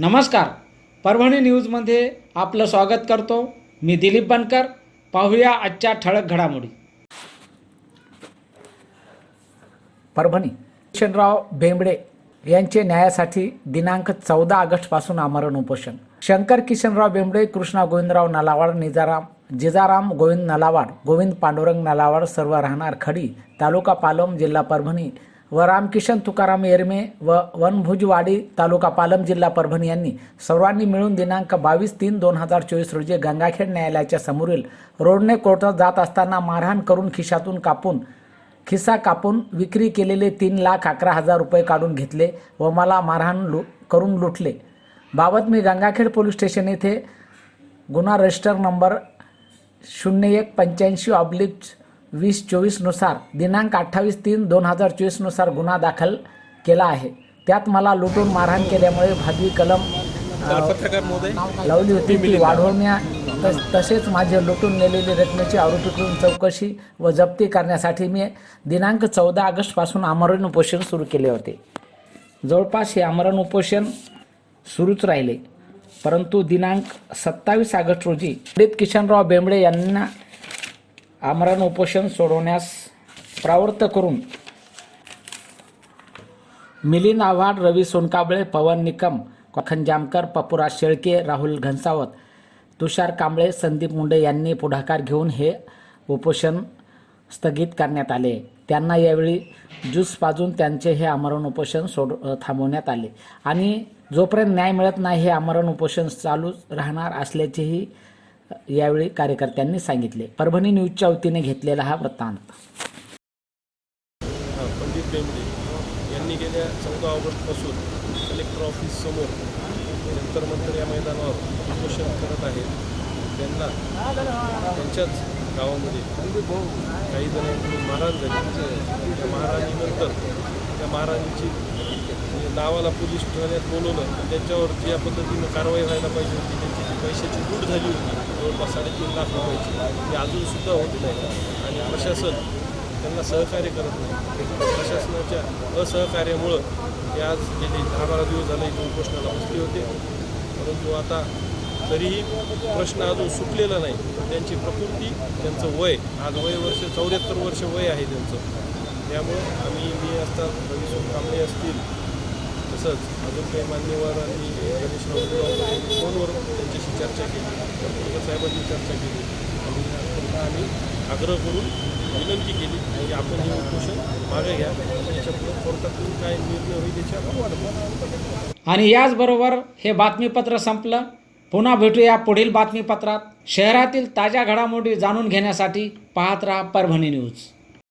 नमस्कार. परभणी न्यूजमध्ये आपलं स्वागत करतो. मी दिलीप बनकर. पाहूया आजच्या ठळक घडामोडी. परभणी किशनराव बेंबडे यांचे न्यायासाठी दिनांक चौदा ऑगस्टपासून आमरण उपोषण. शंकर किशनराव बेंबडे कृष्णा गोविंदराव नलावाड निजाराम जिजाराम गोविंद नलावाड गोविंद पांडुरंग नलावाड सर्व राहणार खडी तालुका पालम जिल्हा परभणी व रामकिशन तुकाराम येरमे व वनभुजवाडी तालुका पालम जिल्हा परभणी यांनी सर्वांनी मिळून दिनांक बावीस तीन दोन हजार चोवीस रोजी गंगाखेड न्यायालयाच्या समोरील रोडने कोर्टात जात असताना मारहाण करून खिशातून कापून खिसा कापून विक्री केलेले तीन लाख अकरा हजार रुपये काढून घेतले व मला मारहाण लु करून लुटले. बाबत मी गंगाखेड पोलीस स्टेशन येथे गुन्हा रजिस्टर नंबर शून्य एक पंच्याऐंशी ऑब्लिक वीस चोवीसनुसार दिनांक अठ्ठावीस तीन दोन हजार चोवीसनुसार गुन्हा दाखल केला आहे. त्यात मला लुटून मारहाण केल्यामुळे भादवी कलम लावली होती ती वाढवण्या तस- तसेच माझे लुटून नेलेली रकमेची आरोपीकडून चौकशी व जप्ती करण्यासाठी मी दिनांक चौदा ऑगस्टपासून आमरण उपोषण सुरू केले होते. जवळपास हे आमरण उपोषण सुरूच राहिले. परंतु दिनांक सत्तावीस ऑगस्ट रोजी पंडित किशनराव बेंबडे यांना आमरण उपोषण सोडवण्यास प्रवृत्त करून मिलिंद आव्हाड रवी सोनकांबळे पवन निकम कखन जामकर पपुराज शेळके राहुल घनसावत तुषार कांबळे संदीप मुंडे यांनी पुढाकार घेऊन हे उपोषण स्थगित करण्यात आले. त्यांना यावेळी ज्यूस पाजून त्यांचे हे आमरण उपोषण सोड थांबवण्यात आले. आणि जोपर्यंत न्याय मिळत नाही हे आमरण उपोषण चालूच राहणार असल्याचेही यावेळी कार्यकर्त्यांनी सांगितले. परभणी न्यूजच्या वतीने घेतलेला हा वृत्तांत. पंडित बेंबडे यांनी गेल्या चौदा ऑगस्टपासून कलेक्टर ऑफिस समोर जंतर मंतर या मैदानावर उपोषण करत आहेत. त्यांना त्यांच्याच गावामध्ये काही जणांकडून महाराज झाले. त्या मारहाणीनंतर त्या मारहाणीची म्हणजे नावाला पोलीस ठाण्यात बोलवलं. त्यांच्यावर ज्या पद्धतीनं कारवाई व्हायला पाहिजे होती त्यांची पैशाची लूट झाली होती. जवळपास साडेतीन लाख रुपयाची. ती अजूनसुद्धा होत नाही. आणि प्रशासन त्यांना सहकार्य करत नाही. प्रशासनाच्या असहकार्यामुळं ते आज गेले दहा बारा दिवस झाले इथून उपोषणाला बसले होते. परंतु आता तरीही प्रश्न अजून सुटलेला नाही. त्यांची प्रकृती त्यांचं वय आज वय वर्ष चौऱ्याहत्तर वर्ष वय आहे त्यांचं. त्यामुळं आम्ही मी असतात रवी कांबळे असतील तसंच अजून काही मान्यवर आणि गणेशराव गुरव फोनवर त्यांच्याशी चर्चा केली. डॉक्टर साहेबांनी चर्चा केली. आणि त्यांना आम्ही आग्रह करून विनंती केली की आपण हे उपोषण मागे घ्या. आणि याच्यापुढे कोर्टातून काय निर्णय होईल याची आपण वाट आणि याचबरोबर हे बातमीपत्र संपलं. पुन्हा भेटूया पुढील बातमीपत्रात. शहरातील ताज्या घडामोडी जाणून घेण्यासाठी पाहत राहा परभणी न्यूज.